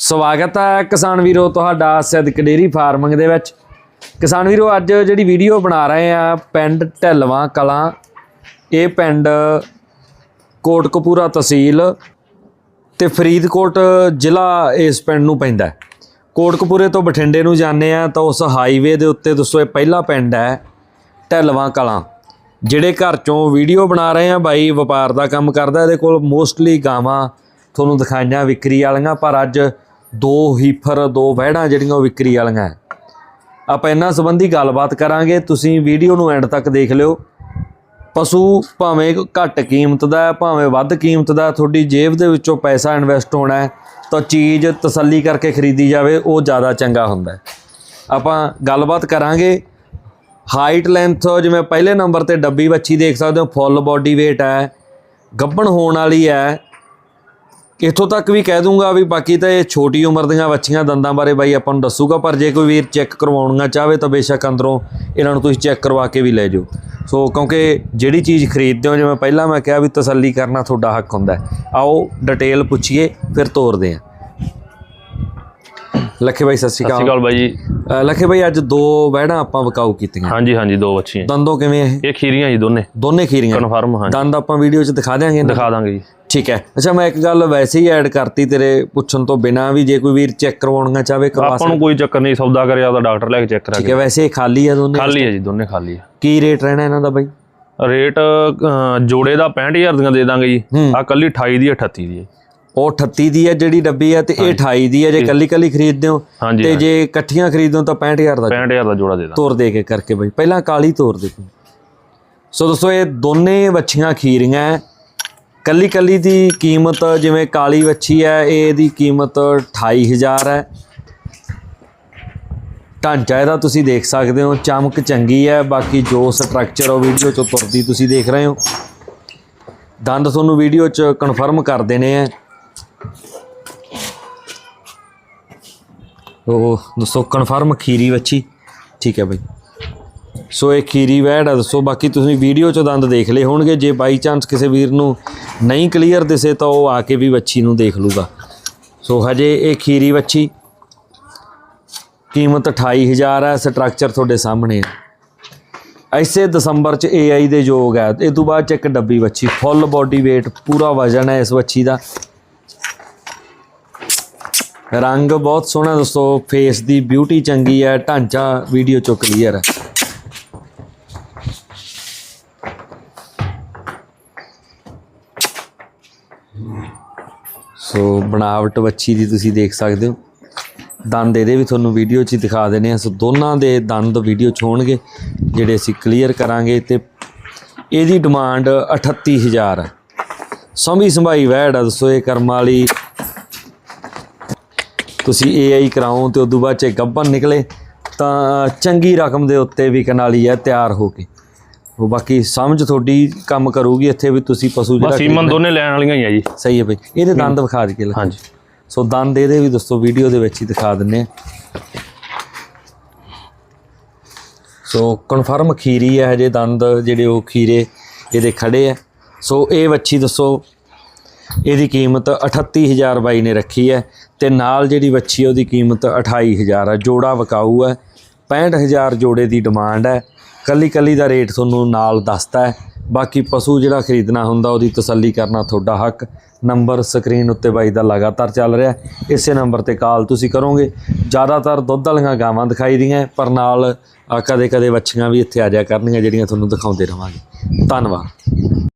ਸਵਾਗਤ ਹੈ ਕਿਸਾਨ ਵੀਰੋ ਤੁਹਾਡਾ ਸਿੱਧਕ ਡੇਰੀ ਫਾਰਮਿੰਗ ਦੇ ਵਿੱਚ ਕਿਸਾਨ ਵੀਰੋ, ਅੱਜ ਜਿਹੜੀ ਵੀਡੀਓ ਬਣਾ ਰਹੇ ਆ, ਪਿੰਡ ਢਿਲਵਾਂ ਕਲਾਂ, ਇਹ ਪਿੰਡ ਕੋਟਕਪੂਰਾ ਤਹਿਸੀਲ ਤੇ ਫਰੀਦਕੋਟ ਜ਼ਿਲ੍ਹਾ ਇਸ ਪਿੰਡ ਨੂੰ ਪੈਂਦਾ ਹੈ। ਕੋਟਕਪੂਰੇ ਤੋਂ ਬਠਿੰਡੇ ਨੂੰ ਜਾਂਦੇ ਆ ਤਾਂ ਉਸ ਹਾਈਵੇ ਦੇ ਉੱਤੇ ਦੱਸੋ ਇਹ ਪਹਿਲਾ ਪਿੰਡ ਹੈ ਢਿਲਵਾਂ ਕਲਾਂ ਜਿਹੜੇ ਘਰ ਚੋਂ ਵੀਡੀਓ ਬਣਾ ਰਹੇ ਆ, ਬਾਈ ਵਪਾਰ ਦਾ ਕੰਮ ਕਰਦਾ, ਇਹਦੇ ਕੋਲ ਮੋਸਟਲੀ ਗਾਵਾਂ, ਤੁਹਾਨੂੰ ਦਿਖਾਈਆਂ, ਵਿਕਰੀ ਵਾਲੀਆਂ, ਪਰ ਅੱਜ ਦੋ ਹੀਫਰ, ਦੋ ਵਹਿੜਾਂ ਜਿਹੜੀਆਂ ਉਹ ਵਿਕਰੀ ਵਾਲੀਆਂ ਹੈ। ਆਪਾਂ ਇਹਨਾਂ ਸੰਬੰਧੀ ਗੱਲਬਾਤ ਕਰਾਂਗੇ। ਤੁਸੀਂ ਵੀਡੀਓ ਨੂੰ ਐਂਡ ਤੱਕ ਦੇਖ ਲਿਓ। ਪਸ਼ੂ ਭਾਵੇਂ ਘੱਟ ਕੀਮਤ ਦਾ ਭਾਵੇਂ ਵੱਧ ਕੀਮਤ ਦਾ ਤੁਹਾਡੀ ਜੇਬ ਦੇ ਵਿੱਚੋਂ ਪੈਸਾ ਇਨਵੈਸਟ ਹੋਣਾ ਤਾਂ ਚੀਜ਼ ਤਸੱਲੀ ਕਰਕੇ ਖਰੀਦੀ ਜਾਵੇ, ਉਹ ਜ਼ਿਆਦਾ ਚੰਗਾ ਹੁੰਦਾ ਆਪਾਂ ਗੱਲਬਾਤ ਕਰਾਂਗੇ। ਹਾਈਟ ਲੈਂਥ, ਜਿਵੇਂ ਪਹਿਲੇ ਨੰਬਰ ਤੇ ਡੱਬੀ ਵੱਛੀ ਦੇਖ ਸਕਦੇ ਹੋ, ਫੁੱਲ ਬਾਡੀ weight ਹੈ ਗੱਬਣ ਹੋਣ ਵਾਲੀ ਹੈ ਇੱਥੋਂ ਤੱਕ ਵੀ ਕਹਿ ਦੂੰਗਾ ਵੀ ਬਾਕੀ ਤਾਂ ਇਹ ਛੋਟੀ ਉਮਰ ਦੀਆਂ ਵੱਛੀਆਂ ਦੰਦਾਂ ਬਾਰੇ ਬਾਈ ਆਪਾਂ ਨੂੰ ਦੱਸੂਗਾ ਪਰ ਜੇ ਕੋਈ ਵੀਰ ਚੈੱਕ ਕਰਵਾਉਣੀਆਂ ਚਾਹਵੇ ਤਾਂ ਬੇਸ਼ੱਕ ਅੰਦਰੋਂ ਇਹਨਾਂ ਨੂੰ ਤੁਸੀਂ ਚੈੱਕ ਕਰਵਾ ਕੇ ਵੀ ਲੈ ਜਾਓ। ਸੋ ਕਿਉਂਕਿ ਜਿਹੜੀ ਚੀਜ਼ ਖਰੀਦਦੇ ਹੋ ਜਿਵੇਂ ਪਹਿਲਾਂ ਮੈਂ ਕਿਹਾ ਵੀ ਤਸੱਲੀ ਕਰਨਾ ਤੁਹਾਡਾ ਹੱਕ ਹੁੰਦਾ ਆਓ ਡਿਟੇਲ ਪੁੱਛੀਏ ਫਿਰ ਤੋਰਦੇ ਹਾਂ। ਲੱਖੇ ਬਾਈ ਸਤਿ ਸ਼੍ਰੀ ਸਤਿ ਸ਼੍ਰੀ ਅਕਾਲ ਅਕਾਲ ਬਾਈ ਜੀ। ਲੱਖੇ ਬਾਈ ਅੱਜ ਦੋ ਵਹਿੜਾਂ ਆਪਾਂ ਵਿਕਾਊ ਕੀਤੀਆਂ। ਹਾਂਜੀ ਹਾਂਜੀ ਦੋ ਬੱਚੀਆਂ ਦੰਦੋਂ ਕਿਵੇਂ ਇਹ? ਇਹ ਖੀਰੀਆਂ ਜੀ ਦੋਨੇ। ਦੋਨੇ ਖੀਰੀਆਂ। ਕਨਫਰਮ ਹਾਂ ਦੰਦ ਆਪਾਂ ਵੀਡੀਓ 'ਚ ਦਿਖਾ ਦਿਆਂਗੇ ਨਾ? ਦਿਖਾ ਦਾਂਗੇ ਜੀ। ਠੀਕ ਹੈ। ਅੱਛਾ ਮੈਂ ਇੱਕ ਗੱਲ ਵੈਸੇ ਹੀ ਐਡ ਕਰਤੀ ਤੇਰੇ ਪੁੱਛਣ ਤੋਂ ਬਿਨਾ ਵੀ ਜੇ ਕੋਈ ਵੀਰ ਚੈੱਕ ਕਰਵਾਉਣਾ ਚਾਹਵੇ ਕਰਵਾ ਆਪਾਂ ਨੂੰ ਕੋਈ ਚੱਕਰ ਨਹੀਂ ਸੌਦਾ ਕਰਿਆ ਉਹਦਾ ਡਾਕਟਰ ਲੈ ਕੇ ਚੈੱਕ ਕਰਾ ਠੀਕ ਹੈ ਵੈਸੇ ਖਾਲੀ ਆ ਦੋਨੇ? ਖਾਲੀ ਹੈ ਜੀ ਦੋਨੇ ਖਾਲੀ ਹੈ ਕੀ ਰੇਟ ਰਹਿਣਾ ਇਹਨਾਂ ਦਾ ਬਾਈ? ਰੇਟ ਜੋੜੇ ਦਾ 65000 ਦੀਆਂ ਦੇ ਦਾਂਗੇ ਜੀ। ਆ ਕੱਲੀ 28 ਦੀ ਹੈ, 38 ਦੀ ਹੈ ਉਹ 38 ਦੀ ਹੈ ਜਿਹੜੀ ਡੱਬੀ ਹੈ ਤੇ ਇਹ 28 ਦੀ ਹੈ ਜੇ ਕੱਲੀ ਕੱਲੀ ਖਰੀਦਦੇ ਹੋ ਤੇ ਜੇ ਇਕੱਠੀਆਂ ਖਰੀਦਦੇ ਹੋ ਤਾਂ 65000 ਦਾ 65000 ਦਾ ਜੋੜਾ ਦੇ ਦਾਂਗੇ। ਤੋਰ ਦੇ ਕੇ ਕਰਕੇ ਬਾਈ। ਪਹਿਲਾਂ ਕਾਲੀ ਤੋਰ ਦੇ। ਸੋ ਦੋਸਤੋ ਇਹ ਦੋਨੇ ਵੱਛੀਆਂ ਖੀਰੀਆਂ ਕੱਲੀ ਕੱਲੀ ਦੀ ਕੀਮਤ ਜਿਵੇਂ ਕਾਲੀ ਵੱਛੀ ਹੈ, ਇਹਦੀ ਕੀਮਤ 28000 ਹੈ। ਢਾਂਚਾ ਇਹਦਾ ਤੁਸੀਂ ਦੇਖ ਸਕਦੇ ਹੋ, ਚਮਕ ਚੰਗੀ ਹੈ, ਬਾਕੀ ਜੋ ਸਟਰਕਚਰ ਉਹ ਵੀਡੀਓ ਚੋਂ ਤੁਰਦੀ ਤੁਸੀਂ ਦੇਖ ਰਹੇ ਹੋ। ਦੰਦ ਤੁਹਾਨੂੰ ਵੀਡੀਓ 'ਚ ਕਨਫਰਮ ਕਰ ਦੇਣੇ ਆ। ਉਹ ਦੱਸੋ ਕਨਫਰਮ ਖੀਰੀ ਵੱਛੀ, ਠੀਕ ਹੈ ਬਾਈ। ਸੋ ਇਹ ਖੀਰੀ ਵੈੜ ਆ, ਦੱਸੋ, ਬਾਕੀ ਤੁਸੀਂ ਵੀਡੀਓ 'ਚ ਦੰਦ ਦੇਖ ਲਏ ਹੋਣਗੇ, ਜੇ ਬਾਈ ਚਾਂਸ ਕਿਸੇ ਵੀਰ ਨੂੰ ਨਹੀਂ ਕਲੀਅਰ ਦਿਸੇ ਤਾਂ ਉਹ ਆ ਕੇ ਵੀ ਵੱਛੀ ਨੂੰ ਦੇਖ ਲੂਗਾ। ਸੋ ਹਜੇ ਇਹ ਖੀਰੀ ਵੱਛੀ, ਕੀਮਤ 28000 ਹੈ ਸਟਰਕਚਰ ਤੁਹਾਡੇ ਸਾਹਮਣੇ ਹੈ ਐਸੇ ਦਸੰਬਰ ਚ AI ਦੇ ਯੋਗ ਹੈ ਇਹ ਤੋਂ ਬਾਅਦ ਚ ਇੱਕ ਡੱਬੀ ਵੱਛੀ ਫੁੱਲ ਬਾਡੀ weight, ਪੂਰਾ ਵਜਨ ਹੈ ਇਸ ਵੱਛੀ ਦਾ। ਰੰਗ ਬਹੁਤ ਸੋਹਣਾ ਦੋਸਤੋ ਫੇਸ ਦੀ ਬਿਊਟੀ ਚੰਗੀ ਹੈ ਢਾਂਚਾ ਵੀਡੀਓ ਚੋਂ ਕਲੀਅਰ ਹੈ ਸੋ ਬਣਾਵਟ ਵੱਛੀ ਦੀ ਤੁਸੀਂ ਦੇਖ ਸਕਦੇ ਹੋ। ਦੰਦ ਇਹਦੇ ਵੀ ਤੁਹਾਨੂੰ ਵੀਡੀਓ 'ਚ ਹੀ ਦਿਖਾ ਦੇਣੇ ਆ ਸੋ ਦੋਨਾਂ ਦੇ ਦੰਦ ਵੀਡੀਓ 'ਚ ਹੋਣਗੇ, ਜਿਹੜੇ ਅਸੀਂ ਕਲੀਅਰ ਕਰਾਂਗੇ। ਤੇ ਇਹਦੀ ਡਿਮਾਂਡ 38000 ਹੈ ਸੰਭੀ ਸੰਭਾਈ ਵੈੜ ਆ ਦੱਸੋ ਇਹ ਕਰਮ ਵਾਲੀ। ਤੁਸੀਂ AI ਕਰਾਓ ਤੇ ਉਦੋਂ ਬਾਅਦ ਚ ਗੱਬਨ ਨਿਕਲੇ ਤਾਂ ਚੰਗੀ ਰਕਮ ਦੇ ਉੱਤੇ ਵਿਕਣ ਵਾਲੀ ਹੈ ਤਿਆਰ ਹੋ ਕੇ। ਉਹ ਬਾਕੀ ਸਮਝ ਤੁਹਾਡੀ ਕੰਮ ਕਰੂਗੀ ਇੱਥੇ ਵੀ ਤੁਸੀਂ ਪਸ਼ੂ ਜਿਹੜਾ ਸੀਮਨ ਦੋਨੇ ਲੈਣ ਵਾਲੀਆਂ ਹੀ ਆ ਜੀ। ਸਹੀ ਹੈ ਬਈ। ਇਹਦੇ ਦੰਦ ਵਿਖਾ ਦੇ ਕੇ ਹਾਂਜੀ। ਸੋ ਦੰਦ ਇਹਦੇ ਵੀ ਦੋਸਤੋ ਵੀਡੀਓ ਦੇ ਵਿੱਚ ਹੀ ਦਿਖਾ ਦਿੰਨੇ ਆ। ਸੋ ਕਨਫਰਮ ਖੀਰੀ ਹੈ ਹਜੇ ਦੰਦ ਜਿਹੜੇ ਉਹ ਖੀਰੇ ਇਹਦੇ ਖੜੇ ਆ। ਸੋ ਇਹ ਵੱਛੀ ਦੱਸੋ ਇਹਦੀ ਕੀਮਤ 38000 ਬਾਈ ਨੇ ਰੱਖੀ ਹੈ ਤੇ ਨਾਲ ਜਿਹੜੀ ਵੱਛੀ ਉਹਦੀ ਕੀਮਤ 28000 ਹੈ ਜੋੜਾ ਵਿਕਾਊ ਹੈ 65000 ਜੋੜੇ ਦੀ ਡਿਮਾਂਡ ਹੈ। ਕੱਲੀ ਕੱਲੀ ਦਾ ਰੇਟ ਤੁਹਾਨੂੰ ਨਾਲ ਦੱਸਦਾ ਹੈ। ਬਾਕੀ ਪਸ਼ੂ ਜਿਹੜਾ ਖਰੀਦਣਾ ਹੁੰਦਾ, ਉਹਦੀ ਤਸੱਲੀ ਕਰਨਾ ਤੁਹਾਡਾ ਹੱਕ। ਨੰਬਰ ਸਕਰੀਨ ਉੱਤੇ ਬਾਈ ਦਾ ਲਗਾਤਾਰ ਚੱਲ ਰਿਹਾ ਇਸੇ ਨੰਬਰ ਤੇ ਕਾਲ ਤੁਸੀਂ ਕਰੋਗੇ। ਜ਼ਿਆਦਾਤਰ ਦੁੱਧ ਵਾਲੀਆਂ ਗਾਵਾਂ ਦਿਖਾਈ ਦੀਆਂ, ਪਰ ਨਾਲ ਕਦੇ ਕਦੇ ਵੱਛੀਆਂ ਵੀ ਇੱਥੇ ਆ ਜਾਇਆ ਕਰਨਗੀਆਂ ਜਿਹੜੀਆਂ ਤੁਹਾਨੂੰ ਦਿਖਾਉਂਦੇ ਰਵਾਂਗੇ। ਧੰਨਵਾਦ।